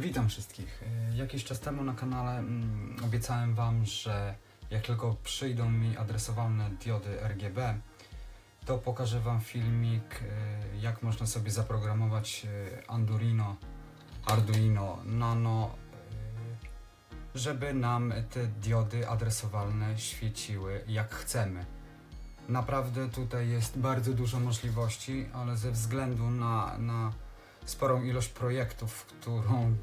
Witam wszystkich. Y, Jakiś czas temu na kanale mm, obiecałem Wam, że jak tylko przyjdą mi adresowalne diody RGB, to pokażę Wam filmik, y, jak można sobie zaprogramować y, Andurino, Arduino Nano, żeby nam te diody adresowalne świeciły jak chcemy. Naprawdę tutaj jest bardzo dużo możliwości, ale ze względu na, na sporą ilość projektów, którą mm,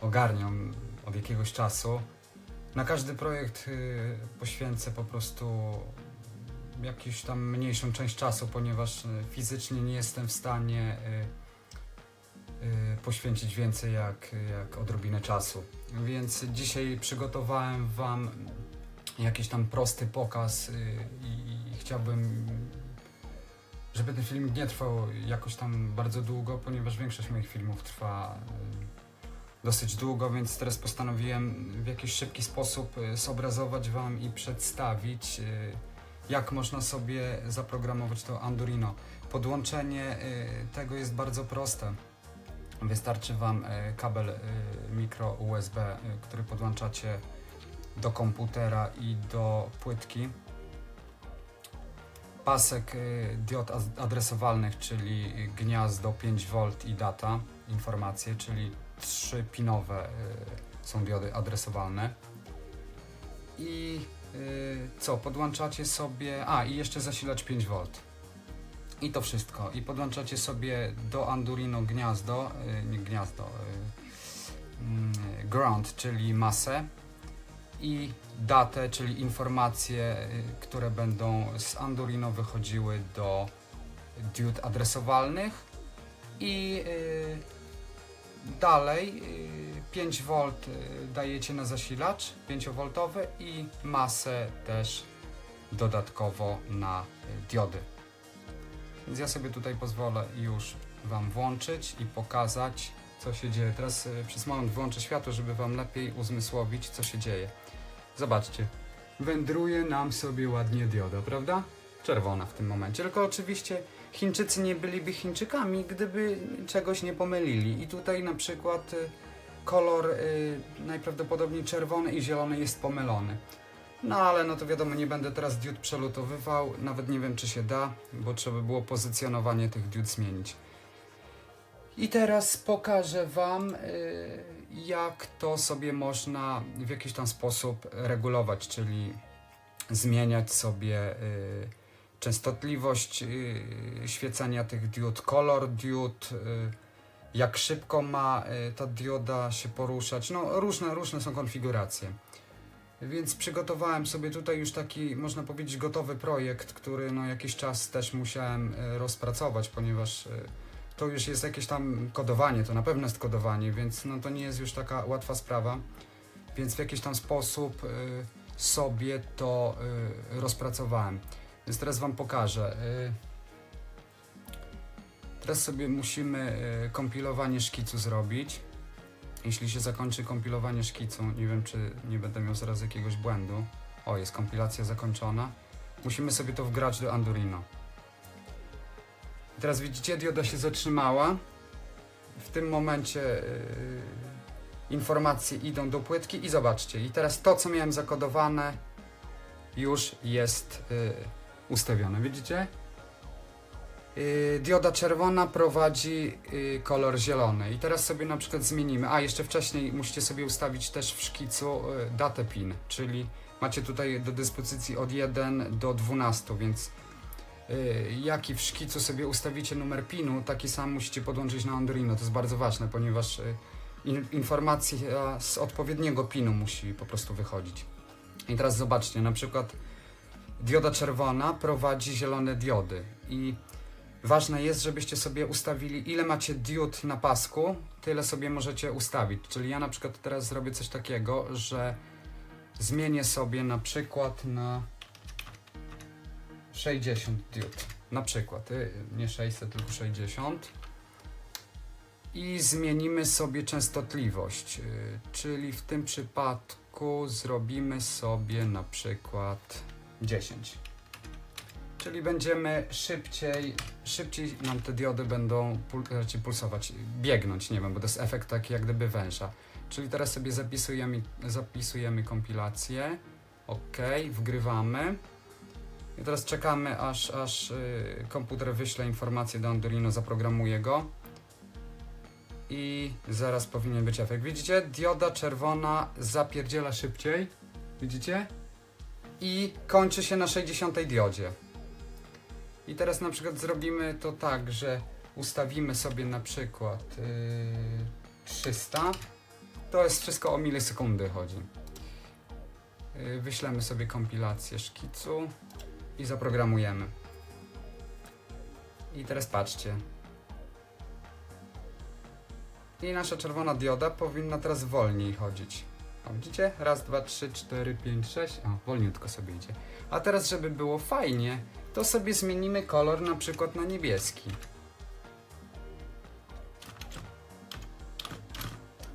ogarniam od jakiegoś czasu. Na każdy projekt y, poświęcę po prostu jakąś tam mniejszą część czasu, ponieważ y, fizycznie nie jestem w stanie y, poświęcić więcej jak, jak odrobinę czasu. Więc dzisiaj przygotowałem Wam jakiś tam prosty pokaz i chciałbym żeby ten film nie trwał jakoś tam bardzo długo, ponieważ większość moich filmów trwa y, dosyć długo, więc teraz postanowiłem w jakiś szybki sposób y, zobrazować Wam i przedstawić, y, jak można sobie zaprogramować to Andurino. Podłączenie tego jest bardzo proste. Wystarczy Wam kabel mikro USB, który podłączacie do komputera i do płytki pasek y, diod adresowalnych, czyli gniazdo 5V i data, informacje, czyli 3 pinowe y, są diody adresowalne. I y, co, podłączacie sobie, a i jeszcze zasilacz 5V. I to wszystko. I podłączacie sobie do Andurino gniazdo, nie gniazdo, mm, ground, czyli masę i datę, czyli informacje, y, które będą z Andurino wychodziły do diod adresowalnych i y, dalej y, 5V y, dajecie na zasilacz 5V i masę też dodatkowo na diody. Więc ja sobie tutaj pozwolę już Wam włączyć i pokazać co się dzieje. Teraz y, przez moment włączę światło, żeby Wam lepiej uzmysłowić co się dzieje. Zobaczcie, wędruje nam sobie ładnie dioda, prawda? Czerwona w tym momencie. Tylko oczywiście Chińczycy nie byliby Chińczykami, gdyby czegoś nie pomylili. I tutaj na przykład y, kolor y, najprawdopodobniej czerwony i zielony jest pomylony. No ale no to wiadomo, nie będę teraz diod przelutowywał, nawet nie wiem czy się da, bo trzeba było pozycjonowanie tych diod zmienić. I teraz pokażę Wam, y, jak to sobie można w jakiś tam sposób regulować, czyli zmieniać sobie y, częstotliwość y, świecenia tych diod, kolor diod, jak szybko ma ta dioda się poruszać. No różne, różne są konfiguracje. Więc przygotowałem sobie tutaj już taki, można powiedzieć, gotowy projekt, który no jakiś czas też musiałem rozpracować, ponieważ to już jest jakieś tam kodowanie, to na pewno jest kodowanie, więc no to nie jest już taka łatwa sprawa. Więc w jakiś tam sposób y, sobie to y, rozpracowałem. Więc teraz Wam pokażę. Y, teraz sobie musimy y, kompilowanie szkicu zrobić. Jeśli się zakończy kompilowanie szkicu, nie wiem czy nie będę miał zaraz jakiegoś błędu. O, jest kompilacja zakończona. Musimy sobie to wgrać do Andurino. Teraz widzicie, dioda się zatrzymała. W tym momencie yy, informacje idą do płytki i zobaczcie. I teraz to, co miałem zakodowane, już jest yy, ustawione. Widzicie? Yy, dioda czerwona prowadzi yy, kolor zielony. I teraz sobie na przykład zmienimy. A, jeszcze wcześniej musicie sobie ustawić też w szkicu yy, datę PIN, czyli macie tutaj do dyspozycji od 1 do 12, więc jaki w szkicu sobie ustawicie numer PIN-u, taki sam musicie podłączyć na Andurino. To jest bardzo ważne, ponieważ y, in, informacja z odpowiedniego PIN-u musi po prostu wychodzić. I teraz zobaczcie, na przykład dioda czerwona prowadzi zielone diody i ważne jest, żebyście sobie ustawili ile macie diod na pasku, tyle sobie możecie ustawić. Czyli ja na przykład teraz zrobię coś takiego, że zmienię sobie na przykład na 60 diod. Na przykład, y, nie 600, tylko 60. I zmienimy sobie częstotliwość, y, czyli w tym przypadku zrobimy sobie na przykład 10. Czyli będziemy szybciej, szybciej nam te diody będą raczej pulsować, biegnąć, nie wiem, bo to jest efekt taki jak gdyby węża. Czyli teraz sobie zapisujemy, zapisujemy kompilację. OK, wgrywamy. I teraz czekamy, aż, aż y, komputer wyśle informację do Arduino, zaprogramuje go. I zaraz powinien być efekt. Widzicie? Dioda czerwona zapierdziela szybciej. Widzicie? I kończy się na 60 diodzie. I teraz na przykład zrobimy to tak, że ustawimy sobie na przykład yy, 300. To jest wszystko o milisekundy chodzi. Yy, wyślemy sobie kompilację szkicu i zaprogramujemy. I teraz patrzcie. I nasza czerwona dioda powinna teraz wolniej chodzić. O, widzicie? Raz, dwa, trzy, cztery, pięć, sześć. O, wolniutko sobie idzie. A teraz, żeby było fajnie, to sobie zmienimy kolor na przykład na niebieski.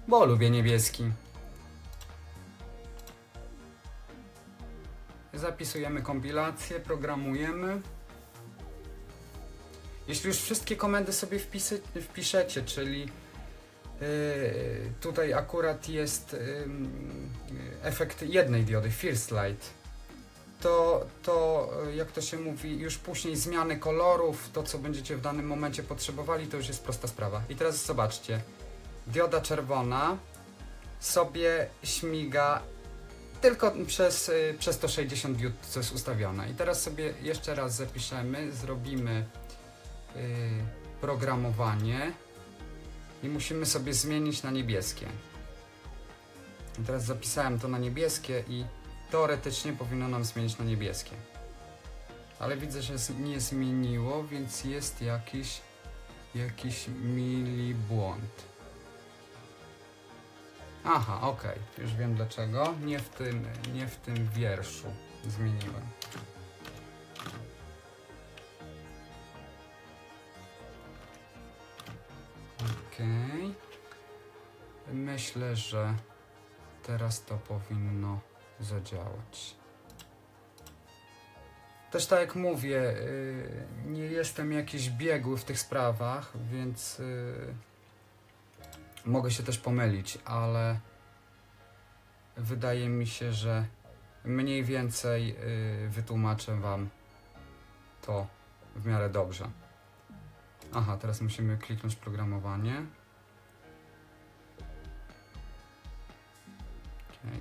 Bo lubię niebieski. Zapisujemy kompilację, programujemy. Jeśli już wszystkie komendy sobie wpisy, wpiszecie, czyli yy, tutaj akurat jest yy, efekt jednej diody, First Light, to, to yy, jak to się mówi, już później zmiany kolorów, to co będziecie w danym momencie potrzebowali, to już jest prosta sprawa. I teraz zobaczcie, dioda czerwona sobie śmiga tylko przez, y, przez to 60 diod, co jest ustawione. I teraz sobie jeszcze raz zapiszemy, zrobimy y, programowanie i musimy sobie zmienić na niebieskie. I teraz zapisałem to na niebieskie i teoretycznie powinno nam zmienić na niebieskie. Ale widzę, że nie zmieniło, więc jest jakiś jakiś mili błąd. Aha, okej, już wiem dlaczego. Nie w tym, nie w tym wierszu zmieniłem. Okej. Myślę, że teraz to powinno zadziałać. Też tak jak mówię, y, nie jestem jakiś biegły w tych sprawach, więc y, mogę się też pomylić, ale wydaje mi się, że mniej więcej y, wytłumaczę Wam to w miarę dobrze. Aha, teraz musimy kliknąć programowanie.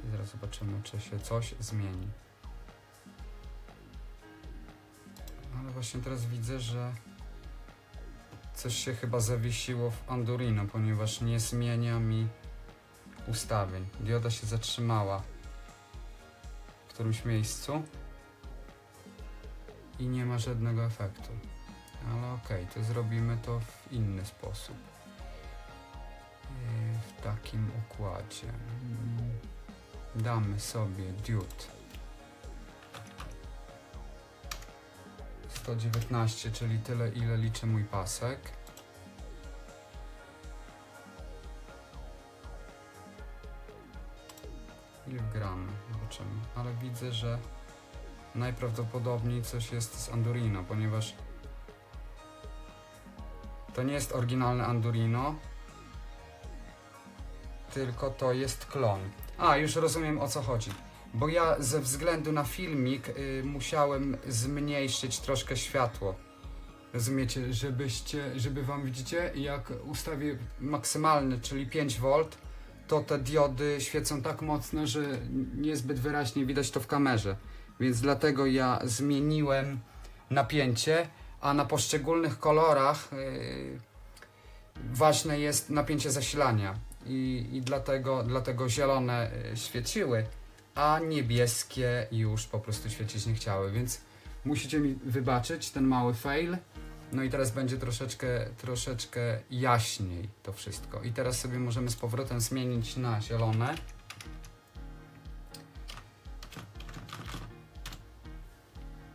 I zaraz zobaczymy, czy się coś zmieni. Ale właśnie teraz widzę, że coś się chyba zawiesiło w Andurino, ponieważ nie zmienia mi ustawień. Dioda się zatrzymała w którymś miejscu i nie ma żadnego efektu. Ale okej, to zrobimy to w inny sposób. Yy, W takim układzie. Mm, Damy sobie diode 119, czyli tyle ile liczy mój pasek. I wgramy, zobaczymy. Ale widzę, że najprawdopodobniej coś jest z Andurino, ponieważ to nie jest oryginalne Andurino, tylko to jest klon. A, już rozumiem o co chodzi. Bo ja ze względu na filmik y, musiałem zmniejszyć troszkę światło. Rozumiecie, żebyście, żeby wam widzicie, jak ustawię maksymalny, czyli 5V, to te diody świecą tak mocno, że niezbyt wyraźnie widać to w kamerze. Więc dlatego ja zmieniłem napięcie, a na poszczególnych kolorach yy, ważne jest napięcie zasilania. I, i dlatego, dlatego zielone y, świeciły, a niebieskie już po prostu świecić nie chciały, więc musicie mi wybaczyć ten mały fail. No i teraz będzie troszeczkę, troszeczkę jaśniej to wszystko. I teraz sobie możemy z powrotem zmienić na zielone.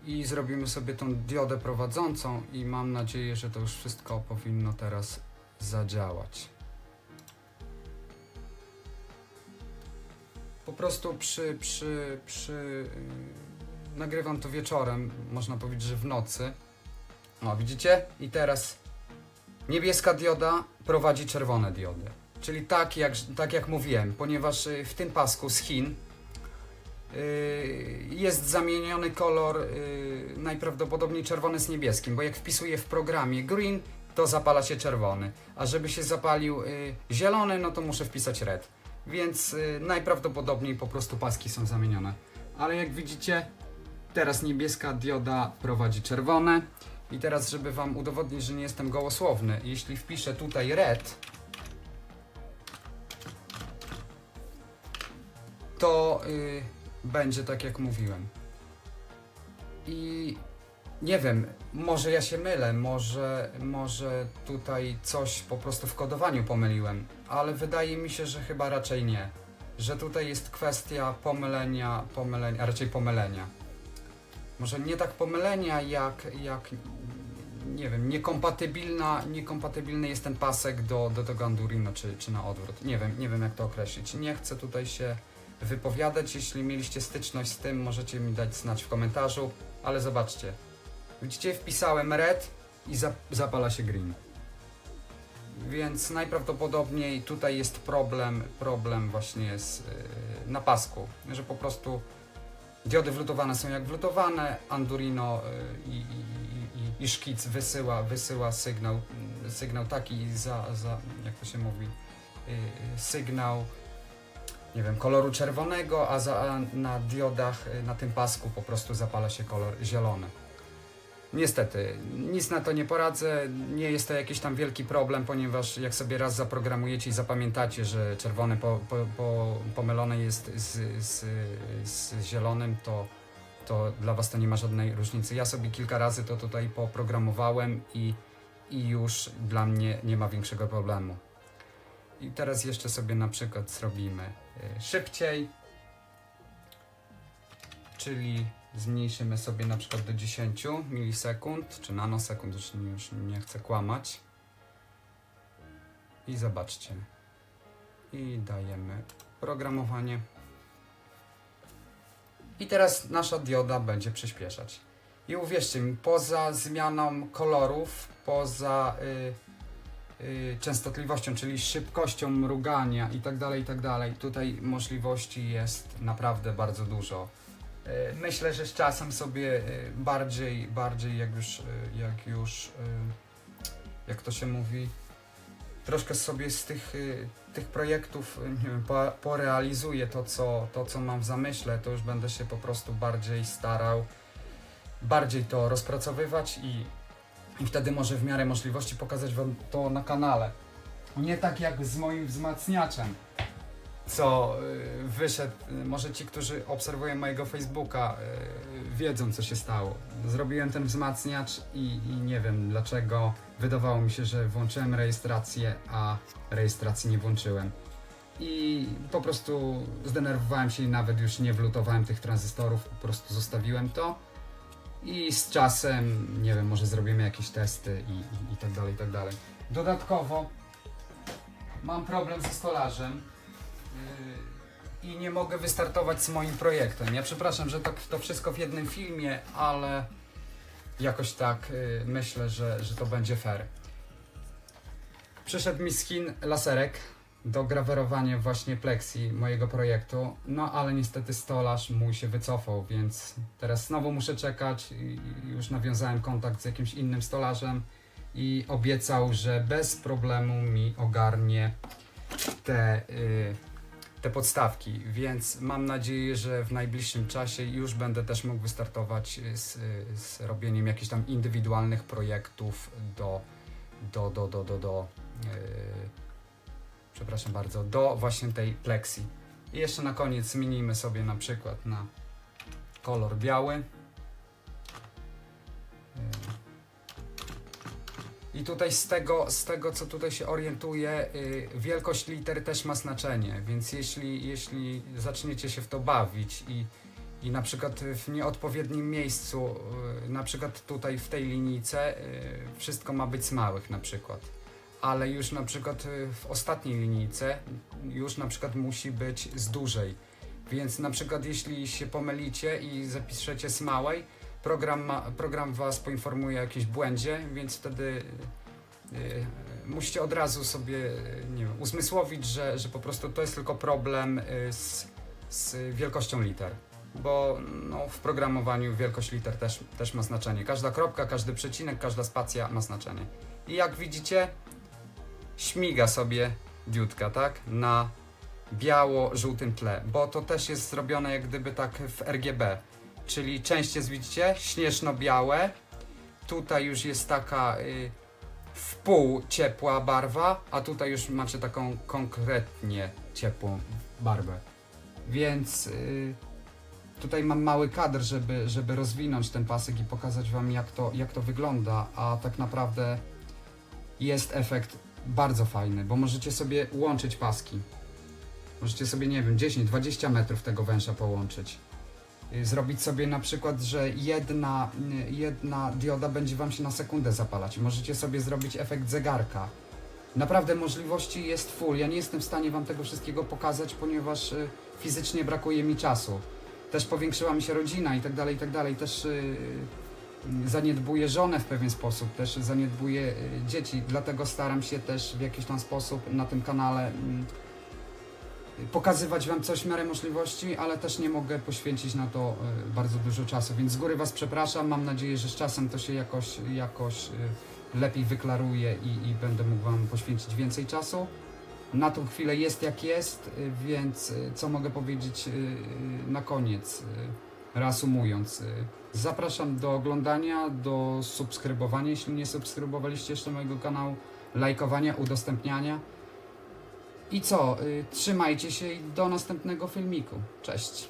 I zrobimy sobie tą diodę prowadzącą i mam nadzieję, że to już wszystko powinno teraz zadziałać. Po prostu przy, przy, przy nagrywam to wieczorem, można powiedzieć, że w nocy. O, widzicie? I teraz niebieska dioda prowadzi czerwone diody. Czyli tak jak, tak jak mówiłem, ponieważ y, w tym pasku z Chin y, jest zamieniony kolor y, najprawdopodobniej czerwony z niebieskim, bo jak wpisuję w programie green, to zapala się czerwony, a żeby się zapalił zielony, no to muszę wpisać red. Więc y, najprawdopodobniej po prostu paski są zamienione. Ale jak widzicie, teraz niebieska dioda prowadzi czerwone. I teraz, żeby Wam udowodnić, że nie jestem gołosłowny, jeśli wpiszę tutaj red, to y, będzie tak jak mówiłem. I nie wiem, może ja się mylę, może, może tutaj coś po prostu w kodowaniu pomyliłem, ale wydaje mi się, że chyba raczej nie. Że tutaj jest kwestia pomylenia, pomylenia, a raczej pomylenia. Może nie tak pomylenia, jak, jak nie wiem, niekompatybilna, niekompatybilny jest ten pasek do, do tego Andurino, czy, czy na odwrót. Nie wiem, nie wiem jak to określić. Nie chcę tutaj się wypowiadać. Jeśli mieliście styczność z tym, możecie mi dać znać w komentarzu, ale zobaczcie. Widzicie, wpisałem red i zap zapala się green. Więc najprawdopodobniej tutaj jest problem, problem właśnie z, yy, na pasku, że po prostu diody wlutowane są jak wlutowane, Andurino yy, i, i, i, i szkic wysyła, wysyła sygnał, yy, sygnał taki za, za, jak to się mówi, yy, sygnał nie wiem, koloru czerwonego, a, za, a na diodach, y, na tym pasku po prostu zapala się kolor zielony. Niestety, nic na to nie poradzę, nie jest to jakiś tam wielki problem, ponieważ jak sobie raz zaprogramujecie i zapamiętacie, że czerwony po, po, po, jest z, z, z zielonym, to, to dla Was to nie ma żadnej różnicy. Ja sobie kilka razy to tutaj poprogramowałem i, i już dla mnie nie ma większego problemu. I teraz jeszcze sobie na przykład zrobimy y, szybciej, czyli zmniejszymy sobie na przykład do 10 milisekund, czy nanosekund, już, nie- już nie chcę kłamać. I zobaczcie. I dajemy programowanie. I teraz nasza dioda będzie przyspieszać. I uwierzcie mi, poza zmianą kolorów, poza y, y, częstotliwością, czyli szybkością mrugania i tak dalej, i tak tutaj możliwości jest naprawdę bardzo dużo. Y, Myślę, że z czasem sobie y, bardziej, bardziej jak już, y, jak już, jak to się mówi, troszkę sobie z tych, tych projektów, nie wiem, po, porealizuję to co, to, co mam w zamyśle, to już będę się po prostu bardziej starał, bardziej to rozpracowywać i, i wtedy może w miarę możliwości pokazać Wam to na kanale. Nie tak jak z moim wzmacniaczem, co y, wyszedł, y, może ci, którzy obserwują mojego Facebooka, y, wiedzą co się stało. Zrobiłem ten wzmacniacz i, i nie wiem dlaczego wydawało mi się, że włączyłem rejestrację, a rejestracji nie włączyłem. I po prostu zdenerwowałem się i nawet już nie wlutowałem tych tranzystorów, po prostu zostawiłem to. I z czasem, nie wiem, może zrobimy jakieś testy i, i, i tak dalej, i tak dalej. Dodatkowo mam problem ze stolarzem i nie mogę wystartować z moim projektem. Ja przepraszam, że to, to wszystko w jednym filmie, ale jakoś tak yy, myślę, że, że to będzie fair. Przyszedł mi skin laserek do grawerowania właśnie plexi mojego projektu, no ale niestety stolarz mój się wycofał, więc teraz znowu muszę czekać już nawiązałem kontakt z jakimś innym stolarzem i obiecał, że bez problemu mi ogarnie te, y, te podstawki, więc mam nadzieję, że w najbliższym czasie już będę też mógł wystartować z, z robieniem jakichś tam indywidualnych projektów do, do, do, do, do, do y, przepraszam bardzo, do właśnie tej plexi. I jeszcze na koniec zmienimy sobie na przykład na kolor biały. I tutaj z tego, z tego co tutaj się orientuję, y, wielkość liter też ma znaczenie, więc jeśli, jeśli zaczniecie się w to bawić i, i na przykład w nieodpowiednim miejscu, y, na przykład tutaj w tej linijce, y, wszystko ma być z małych na przykład, ale już na przykład y, w ostatniej linijce już na przykład musi być z dużej, Więc na przykład jeśli się pomylicie i zapiszecie Smałej, program, ma, program was poinformuje o jakimś błędzie, więc wtedy y, y, musicie od razu sobie nie wiem, uzmysłowić, że, że po prostu to jest tylko problem y, z, z wielkością liter. Bo no, w programowaniu wielkość liter też, też ma znaczenie. Każda kropka, każdy przecinek, każda spacja ma znaczenie. I jak widzicie, śmiga sobie diutka, tak? Na biało-żółtym tle, bo to też jest zrobione jak gdyby tak w RGB. Czyli część jest, widzicie, śnieżno-białe. Tutaj już jest taka y, w pół ciepła barwa, a tutaj już macie taką konkretnie ciepłą barwę. Więc y, tutaj mam mały kadr, żeby, żeby rozwinąć ten pasek i pokazać Wam, jak to, jak to wygląda, a tak naprawdę jest efekt bardzo fajny, bo możecie sobie łączyć paski. Możecie sobie, nie wiem, 10-20 metrów tego węża połączyć. Y, Zrobić sobie na przykład, że jedna, y, jedna dioda będzie Wam się na sekundę zapalać. Możecie sobie zrobić efekt zegarka. Naprawdę możliwości jest full. Ja nie jestem w stanie Wam tego wszystkiego pokazać, ponieważ y, fizycznie brakuje mi czasu. Też powiększyła mi się rodzina i tak dalej, i tak dalej. Też zaniedbuję żonę w pewien sposób, też zaniedbuję dzieci. Dlatego staram się też w jakiś tam sposób na tym kanale mm, pokazywać Wam coś w miarę możliwości, ale też nie mogę poświęcić na to y, bardzo dużo czasu, więc z góry Was przepraszam. Mam nadzieję, że z czasem to się jakoś, jakoś y, lepiej wyklaruje i, i będę mógł Wam poświęcić więcej czasu. Na tą chwilę jest jak jest, y, więc co mogę powiedzieć na koniec, reasumując. Zapraszam do oglądania, do subskrybowania, jeśli nie subskrybowaliście jeszcze mojego kanału, lajkowania, udostępniania. I co? Y, trzymajcie się i do następnego filmiku. Cześć.